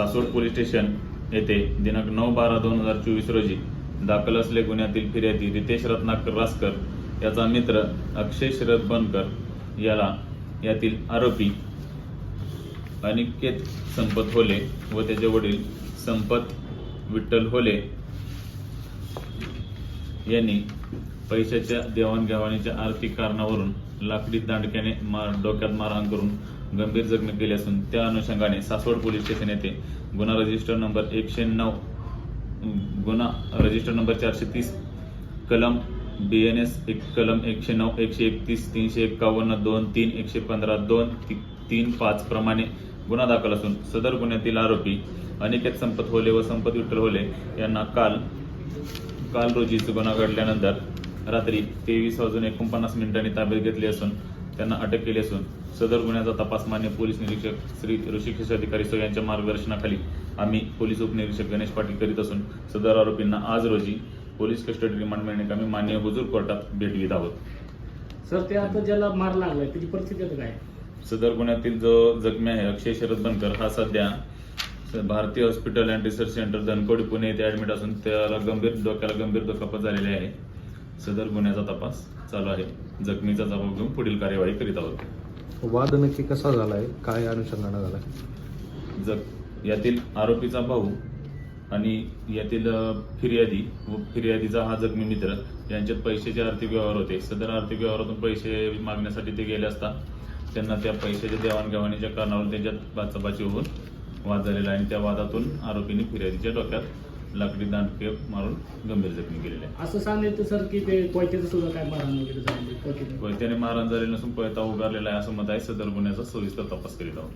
Saswad police station येथे दिनांक नऊ बारा दोन हजार चोवीस रोजी दाखल असलेल्या गुन्ह्यातील फिर्यादी रितेश रत्नाकर रासकर याचा मित्र अक्षय शरद बनकर याला यातील आरोपी अनिकेत संपत होले व त्याचे वडील संपत विठ्ठल होले यांनी पैशाच्या देवाणघेवाणीच्या आर्थिक कारणावरून लाकडी दांडक्याने मार डोक्यात मारहाण करून गंभीर जखमी केली असून त्या अनुषंगाने सासवड पोलीस स्टेशन येथे गुन्हा रजिस्टर नंबर एकशे नऊ गुन्हा रजिस्टर नंबर चारशे तीस कलम बी एन एस एक कलम एकशे नऊ एकशे एकतीस तीनशे एक्कावन्न दोन तीन एकशे पंधरा दोन ती, तीन पाच प्रमाणे गुन्हा दाखल असून सदर गुन्ह्यातील आरोपी अनिकेत संपत होले व संपत विठ्ठल होले यांना काल काल रोजी गुन्हा घडल्यानंतर रात्री तेवीस वाजून एकोणपन्नास मिनिटांनी ताब्यात घेतली असून त्यांना अटक केली असून सदर गुन्ह्याचा तपास मान्य पोलीस निरीक्षक श्री ऋषिकेश अधिकारी सो यांच्या मार्गदर्शनाखाली आम्ही पोलीस उपनिरीक्षक गणेश पाटील करीत असून सदर आरोपींना आज रोजी पोलीस कस्टडी रिमांड मिळणे आम्ही मान्य हुजूर कोर्टात भेटवित आहोत. सर ते आता ज्याला मार लागलाय त्याची परिस्थिती काय? सदर गुन्ह्यातील जो जखमी आहे अक्षय शरद बनकर हा सध्या भारतीय hospital and research centre Dhankodi Pune येथे ऍडमिट असून त्याला गंभीर डोक्याला गंभीर दुखापत झालेली आहे. सदर गुन्ह्याचा तपास चालू आहे. जखमीचा जबाब घेऊन पुढील कार्यवाही करीत आहोत. वाद नक्की कसा झालाय? काय अनुषंगाने झालाय? जग यातील आरोपीचा भाऊ आणि यातील फिर्यादी व फिर्यादीचा हा जखमी मित्र यांच्यात पैशाचे आर्थिक व्यवहार होते. सदर आर्थिक व्यवहारातून पैसे मागण्यासाठी ते गेले असता त्यांना त्या पैशाच्या देवाणघेवाणीच्या कारणावरून त्यांच्यात बाचाबाची होऊन वाद झालेला आणि त्या वादातून आरोपीने फिर्यादीच्या डोक्यात लाकडी दांडके मारून गंभीर जखमी केलेले आहे असं सांगितलं सर की ते कोयत्याचं सुद्धा काय मारहाण वगैरे झाली कोयत्याने व त्याने मारहाण झालेली नसून पळता उगारलेला आहे असं मत आहे. सदर गुन्ह्याचा सविस्तर तपास करीत आहोत.